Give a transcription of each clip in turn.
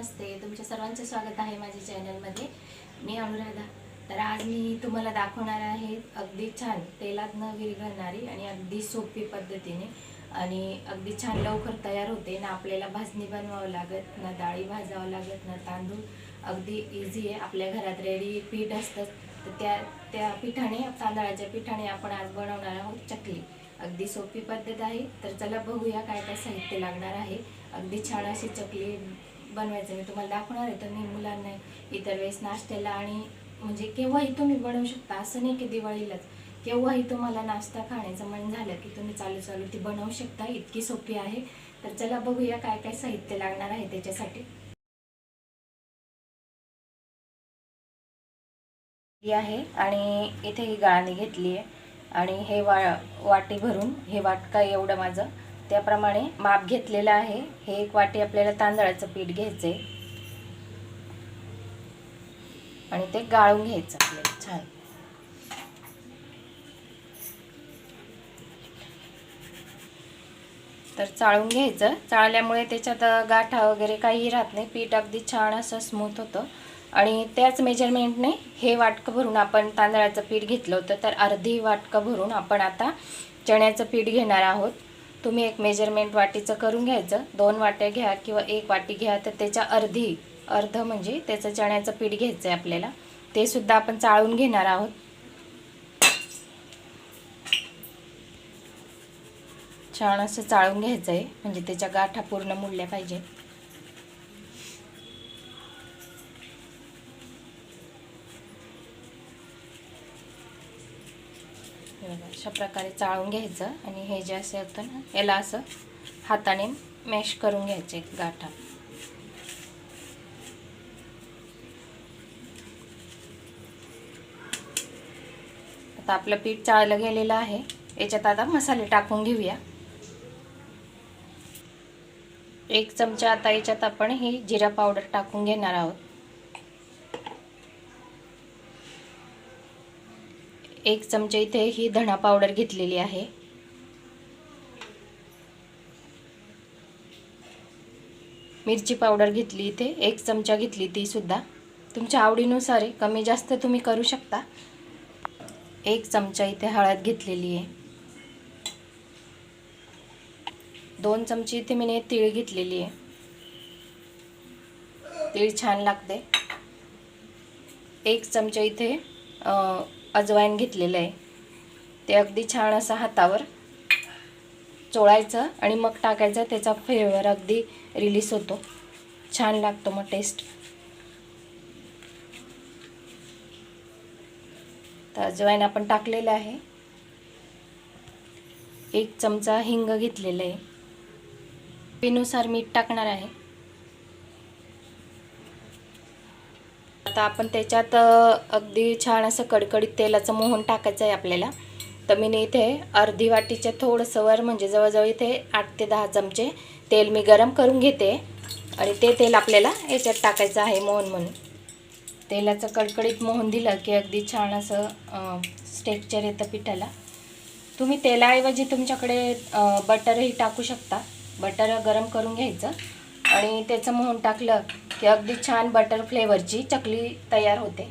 नमस्ते तुमच्या सर्वांचे स्वागत आहे माझ्या चॅनलमध्ये. मी अनुराधा. तर आज मी तुम्हाला दाखवणार आहे अगदी छान तेलात न विरघळणारी आणि अगदी सोपी पद्धतीने आणि अगदी छान लवकर तयार होते. ना आपल्याला भाजणी बनवावं लागत ना डाळी भाजावं लागत ना तांदूळ. अगदी इझी आहे. आपल्या घरात रेडी पीठ असतं. तर त्या त्या पिठाने तांदळाच्या पिठाने आपण आज बनवणार आहोत चकली. अगदी सोपी पद्धत आहे. तर चला बघूया काय काय साहित्य लागणार आहे. अगदी छान अशी चकली बनवायचं मी तुम्हाला दाखवणार आहे. तर मी मुलांना इतर वेळेस नाश्त्याला आणि म्हणजे केव्हाही तुम्ही बनवू शकता असं नाही की दिवाळीलाच. केव्हाही तुम्हाला नाश्ता खाण्याचं मन झालं की तुम्ही चालू चालू ती बनवू शकता इतकी सोपी आहे. तर चला बघूया काय काय साहित्य लागणार आहे त्याच्यासाठी. ही आहे आणि इथे ही गाळणी घेतली आहे. आणि हे वा वाटी भरून हे वाटका एवढं माझं. त्याप्रमाणे माप घेतलेलं आहे. हे एक वाटी आपल्याला तांदळाचं पीठ घ्यायचं आहे आणि ते गाळून घ्यायचं आपल्याला. छान. तर चाळून घ्यायचं. चाळल्यामुळे त्याच्यात गाठा वगैरे काही राहत नाही. पीठ अगदी छान असं स्मूथ होतं. आणि त्याच मेजरमेंटने हे वाटकं भरून आपण तांदळाचं पीठ घेतलं होतं. तर अर्धी वाटकं भरून आपण आता चण्याचं पीठ घेणार आहोत. तुम्ही एक मेजरमेंट वाटीचं करून घ्यायचं. दोन वाट्या घ्या किंवा एक वाटी घ्या तर त्याच्या अर्धी अर्ध म्हणजे त्याचं चण्याचं पीठ घ्यायचं आहे आपल्याला. ते सुद्धा आपण चाळून घेणार आहोत. छान असं चाळून घ्यायचं आहे म्हणजे त्याच्या गाठा पूर्ण मुडल्या पाहिजे. अशा प्रकारे चाळून घ्यायचं आणि हे जे असे होतं ना याला असं हाताने मॅश करून घ्यायचे गाठा. आता आपलं पीठ चाळलं गेलेलं आहे. याच्यात आता मसाले टाकून घेऊया. एक चमचा आता याच्यात आपण ही जिरा पावडर टाकून घेणार आहोत. एक चमचा इथे ही धणा पावडर घेतलेली आहे. मिरची पावडर घेतली इथे एक चमचा घेतली ती सुद्धा. तुमच्या आवडीनुसार आहे कमी जास्त तुम्ही करू शकता. एक चमचा इथे हळद घेतलेली आहे. दोन चमची इथे मी तीळ घेतलेली आहे. तीळ छान लागते. एक चमचा इथे अजवाईन घेतलेलं आहे. ते अगदी छान असं हातावर चोळायचं आणि मग टाकायचं. त्याचा फ्लेवर अगदी रिलीज होतो. छान लागतो मग टेस्ट तर अजवाईन आपण टाकलेलं आहे. एक चमचा हिंग घेतलेलं आहे. पिनुसार मीठ टाकणार आहे. आता आपण त्याच्यात अगदी छान असं कडकडीत तेलाचं मोहन टाकायचं आहे आपल्याला. तर मी इथे अर्धी वाटीच्या थोडंसं वर म्हणजे जवळजवळ इथे आठ ते दहा चमचे तेल मी गरम करून घेते. आणि ते तेल आपल्याला याच्यात टाकायचं आहे मोहन म्हणून. तेलाचं कडकडीत मोहन दिलं की अगदी छान असं स्टेक्चर येतं पिठाला. तुम्ही तेलाऐवजी तुमच्याकडे बटरही टाकू शकता. बटर गरम करून घ्यायचं. आणि त्याचं मोहन टाकलं की अगदी छान बटर फ्लेवरची चकली तयार होते.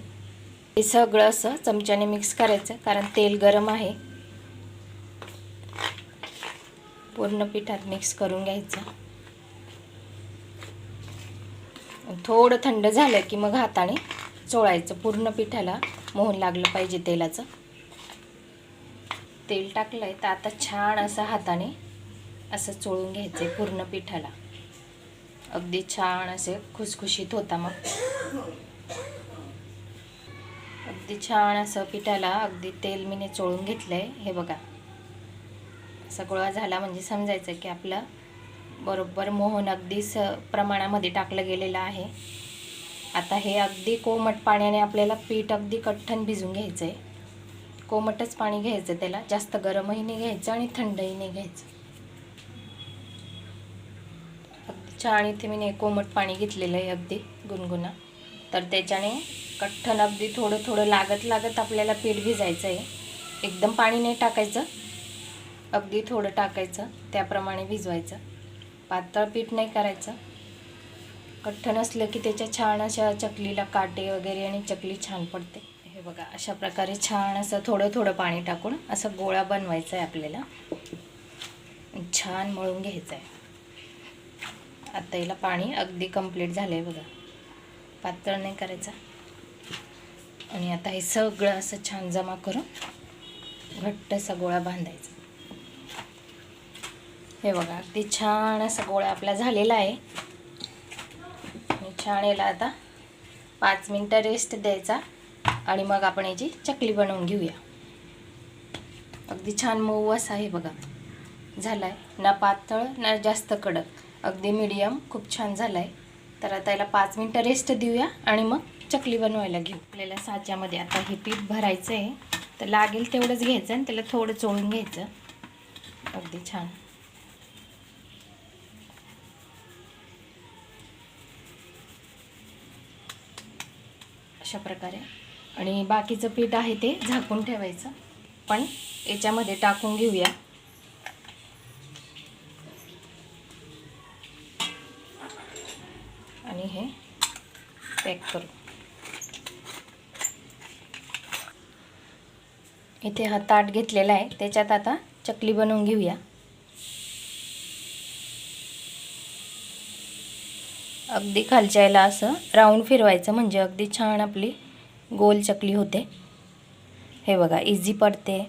हे सगळं असं चमच्याने मिक्स करायचं कारण तेल गरम आहे. पूर्ण पिठात मिक्स करून घ्यायचं. थोडं थंड झालं की मग हाताने चोळायचं. पूर्ण पिठाला मोहन लागलं पाहिजे तेलाचं. तेल टाकलं आहे तर आता छान असं हाताने असं चोळून घ्यायचं आहे पूर्ण पिठाला. अगदी छान असे खुसखुशीत होता मग. अगदी छान असं पिठाला अगदी तेल मीने चोळून घेतलं आहे हे बघा. सगळं झाला म्हणजे समजायचं की आपलं बरोबर मोहन अगदी स प्रमाणामध्ये टाकलं गेलेलं आहे. आता हे अगदी कोमट पाण्याने आपल्याला पीठ अगदी कठ्ठन भिजून घ्यायचं आहे कोमटच पाणी घ्यायचं त्याला जास्त गरमही नाही घ्यायचं आणि थंडही नाही घ्यायचं. छान इथे मी कोमट पाणी घेतलेलं आहे अगदी गुणगुणा. तर त्याच्याने कठ्ठन अगदी थोडं थोडं लागत लागत आपल्याला पीठ भिजायचं आहे एकदम पाणी नाही टाकायचं. अगदी थोडं टाकायचं. त्याप्रमाणे भिजवायचं. पातळ पीठ नाही करायचं. कठ्ठन असलं की त्याच्या छान अशा चकलीला काटे वगैरे आणि चकली छान पडते. हे बघा अशा प्रकारे छान असं थोडं थोडं पाणी टाकून असं गोळा बनवायचा आहे आपल्याला छान मळून घ्यायचं आहे आता याला पाणी अगदी कंप्लीट झालं आहे बघा. पातळ नाही करायचा. आणि आता हे सगळं असं छान जमा करून घट्ट असा गोळा बांधायचा. हे बघा अगदी छान असा गोळा आपला झालेला आहे. आणि छान याला आता पाच मिनटं रेस्ट द्यायचा आणि मग आपण याची चकली बनवून घेऊया. अगदी छान मऊ असा आहे बघा. झाला आहे ना पातळ ना जास्त कडक. अगदी मीडियम खूप छान झाला आहे तर आता याला पाच मिनटं रेस्ट देऊया आणि मग चकली बनवायला घेऊ. आपल्याला साच्यामध्ये आता हे पीठ भरायचं आहे तर लागेल तेवढंच घ्यायचं आणि त्याला थोडं चोळून घ्यायचं. अगदी छान. अशा प्रकारे. आणि बाकीचं पीठ आहे ते झाकून ठेवायचं. पण याच्यामध्ये टाकून घेऊया. आणि हे पॅक करू. इथे हा ताट घेतलेला आहे. त्याच्यात आता चकली बनवून घेऊया. अगदी खालच्या याला असं राऊंड फिरवायचं म्हणजे अगदी छान आपली गोल चकली होते. हे बघा इझी पडते.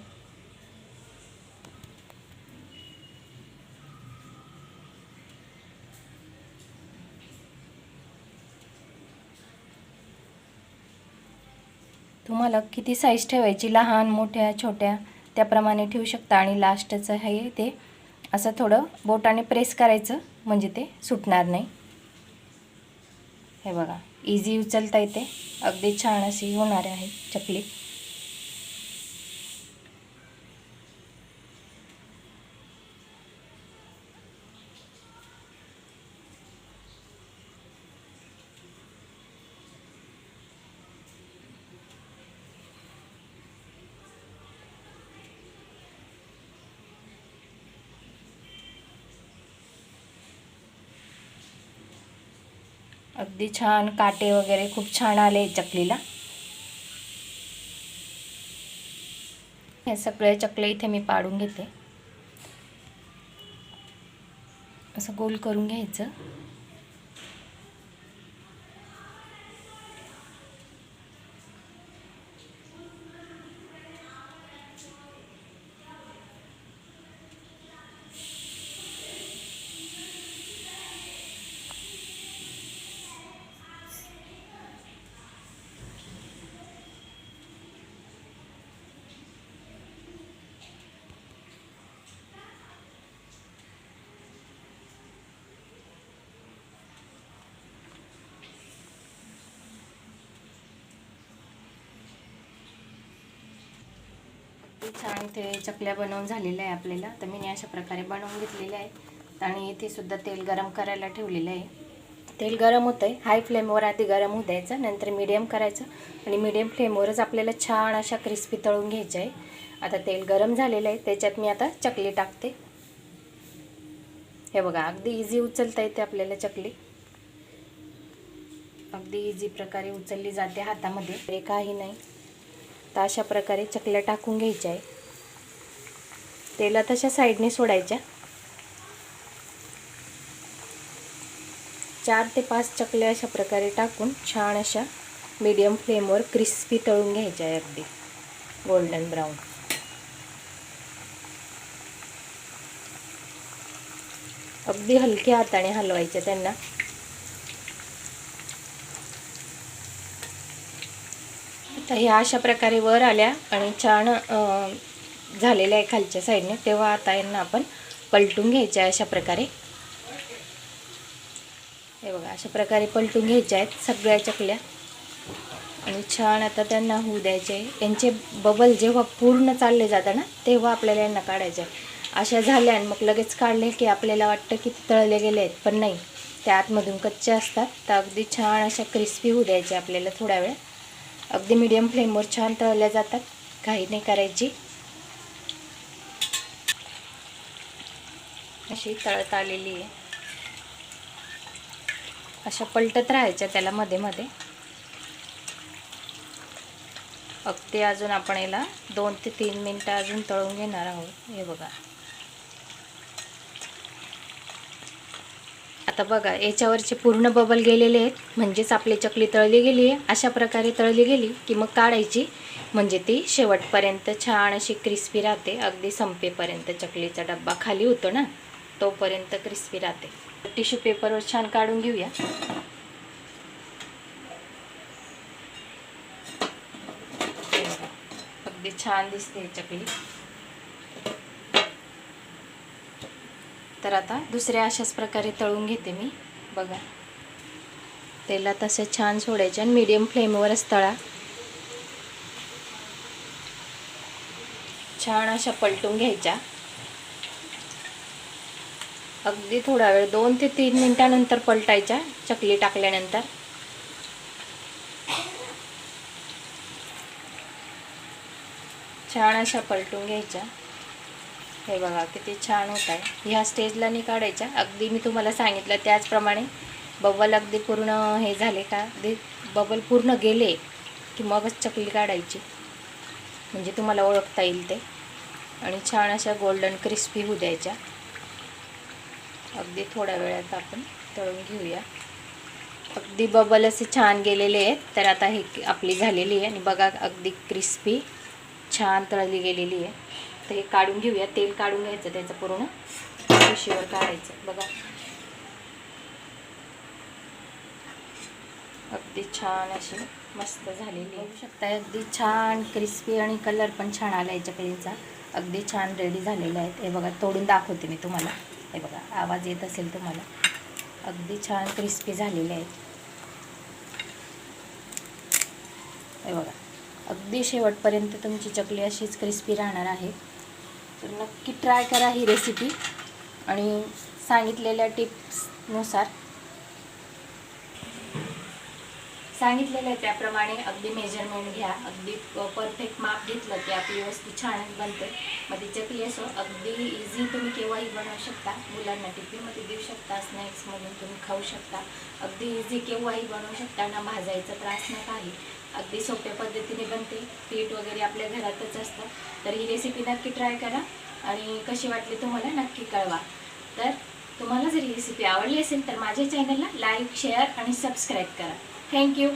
तुम्हाला किती साईज ठेवायची? लहान मोठ्या छोट्या? त्याप्रमाणे ठेवू शकता. आणि लास्टचं हे ते असं थोडं बोटाने प्रेस करायचं म्हणजे ते सुटणार नाही. हे बघा. इझी उचलता येते. अगदी छान अशी होणार आहे चकली. अगदी छान काटे वगैरे खूप छान आले चकलीला. हे सगळे चकले इथे मी पाडून घेते. असं गोल करून घ्यायचं. छान इथे चकल्या बनवून झालेल्या आहे आपल्याला. तर मी अशा प्रकारे बनवून घेतलेल्या आहे आणि इथे सुद्धा तेल गरम करायला ठेवलेलं आहे. तेल गरम होतं आहे हाय फ्लेमवर आधी गरम होऊ द्यायचं. नंतर मीडियम करायचं. आणि मीडियम फ्लेमवरच आपल्याला छान अशा क्रिस्पी तळून घ्यायचं आहे. आता तेल गरम झालेलं आहे. त्याच्यात मी आता चकली टाकते. हे बघा अगदी इझी उचलता येते आपल्याला चकली. अगदी इझी प्रकारे उचलली जाते हातामध्ये. हे काही नाही. तर अशा प्रकारे चकल्या टाकून घ्यायच्या आहे. तेला तशा साईडने सोडायच्या. चार ते पाच चकल्या अशा प्रकारे टाकून छान अशा मीडियम फ्लेमवर क्रिस्पी तळून घ्यायच्या आहे अगदी. गोल्डन ब्राऊन अगदी हलक्या हाताने हलवायच्या त्यांना. तर ह्या अशा प्रकारे वर आल्या आणि छान झालेल्या आहे खालच्या साईडने. तेव्हा आता यांना आपण पलटून घ्यायच्या अशा प्रकारे. हे बघा अशा प्रकारे पलटून घ्यायच्या आहेत सगळ्या चकल्या. आणि छान आता त्यांना होऊ द्यायचे. यांचे बबल जेव्हा पूर्ण चालले जातात ना तेव्हा आपल्याला यांना काढायचे अशा झाल्या आणि मग लगेच काढले की आपल्याला वाटतं की तळले गेले आहेत पण नाही. त्या आतमधून कच्चे असतात. तर अगदी छान अशा क्रिस्पी होऊ द्यायचे आपल्याला थोड्या वेळ. अगदी मीडियम फ्लेमवर छान तळल्या जातात. काही नाही करायची. अशी तळत आलेली आहे. अशा पलटत राहायच्या त्याला मध्ये मध्ये. अगदी अजून आपण याला दोन ते तीन मिनटं अजून तळून घेणार आहोत. हे बघा. आता बघा याच्यावरचे पूर्ण बबल गेलेले आहेत. म्हणजेच आपली चकली तळली गेली आहे. अशा प्रकारे तळली गेली की मग काढायची. म्हणजे ती शेवटपर्यंत छान अशी क्रिस्पी राहते. अगदी संपेपर्यंत चकलीचा डब्बा खाली होतो ना तोपर्यंत क्रिस्पी राहते. टिश्यू पेपरवर छान काढून घेऊया. अगदी छान दिसते चकली. तर आता दुसऱ्या अशाच प्रकारे तळून घेते मी. बघा. तेला तसे छान सोडायचे आणि मीडियम फ्लेमवरच तळा. छान अशा पलटून घ्यायच्या. अगदी थोडा वेळ दोन ते तीन मिनटानंतर पलटायच्या चकली टाकल्यानंतर. छान अशा पलटून घ्यायच्या. हे बघा किती छान होत आहे. ह्या स्टेजला नाही काढायच्या. अगदी मी तुम्हाला सांगितलं त्याचप्रमाणे बबल अगदी पूर्ण हे झाले का? अगदी बबल पूर्ण गेले की मगच चकली काढायची. म्हणजे तुम्हाला ओळखता येईल ते. आणि छान अशा गोल्डन क्रिस्पी होऊ द्यायच्या. अगदी थोड्या वेळात आपण तळून घेऊया. अगदी बबल असे छान गेलेले आहेत. तर आता हे आपली झालेली आहे. आणि बघा अगदी क्रिस्पी छान तळली गेलेली आहे. मस्त हे काढून घेऊया. तेल काढून घ्यायचं त्याचं पूर्ण. पिशीवर काढायचं. बघा. अगदी छान अशी मस्त झालेली. होऊ शकता अगदी छान क्रिस्पी आणि कलर पण छान आला आहे चकलीचा अगदी छान रेडी झालेला आहेत. हे बघा तोडून दाखवते मी तुम्हाला. हे बघा आवाज येत असेल तुम्हाला. अगदी छान क्रिस्पी झालेले आहेत. हे बघा अगदी शेवटपर्यंत तुमची चकली अशीच क्रिस्पी राहणार आहे. तर नक्की ट्राय करा ही रेसिपी आणि सांगितलेल्या टिप्सनुसार सांगितलेलं आहे त्याप्रमाणे अगदी मेजरमेंट घ्या. अगदी परफेक्ट माप घेतलं की आपली वस्तू छान बनते. मग ती चकली असो अगदी इझी तुम्ही केव्हाही बनवू शकता. मुलांना टिफिनमध्ये देऊ शकता स्नॅक्स तुम्ही खाऊ शकता. अगदी इझी केव्हाही बनवू शकता. ना भाजायचा त्रास न काही अगदी सोप्या पद्धतीने बनते. पीठ वगैरे आपल्या घरातच असतं. तर ही रेसिपी नक्की ट्राय करा आणि कशी वाटली तुम्हाला नक्की कळवा. तर तुम्हाला जर ही रेसिपी आवडली असेल तर माझ्या चॅनलला लाईक शेअर आणि सबस्क्राईब करा. Thank you